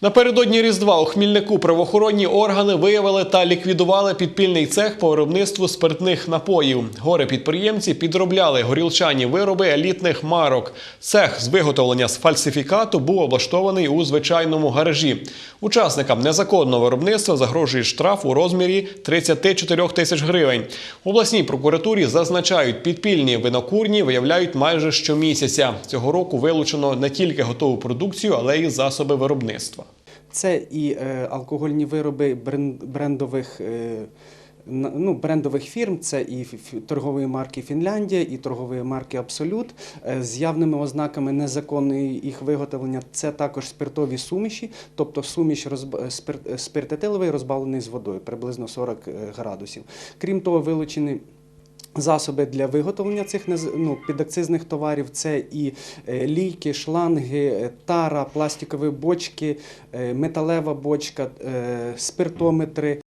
Напередодні Різдва у Хмільнику правоохоронні органи виявили та ліквідували підпільний цех по виробництву спиртних напоїв. Горе підприємці підробляли горілчані вироби елітних марок. Цех з виготовлення з фальсифікату був облаштований у звичайному гаражі. Учасникам незаконного виробництва загрожує штраф у розмірі 34 тисяч гривень. У обласній прокуратурі зазначають, підпільні винокурні виявляють майже щомісяця. Цього року вилучено не тільки готову продукцію, але й засоби виробництва. Це і е, алкогольні вироби брен- брендових. е, Ну, брендових фірм це і торгової марки Фінляндія, і торгової марки Абсолют е, з явними ознаками незаконної їх виготовлення. Це також спиртові суміші, тобто суміш розб- спирт, е, спирт етиловий розбавлений з водою, приблизно 40 е, градусів. Крім того, вилучені Засоби для виготовлення цих ну, підакцизних товарів це і ліки, лійки, шланги, е, тара, пластикові бочки, е, металева бочка, е, спиртометри.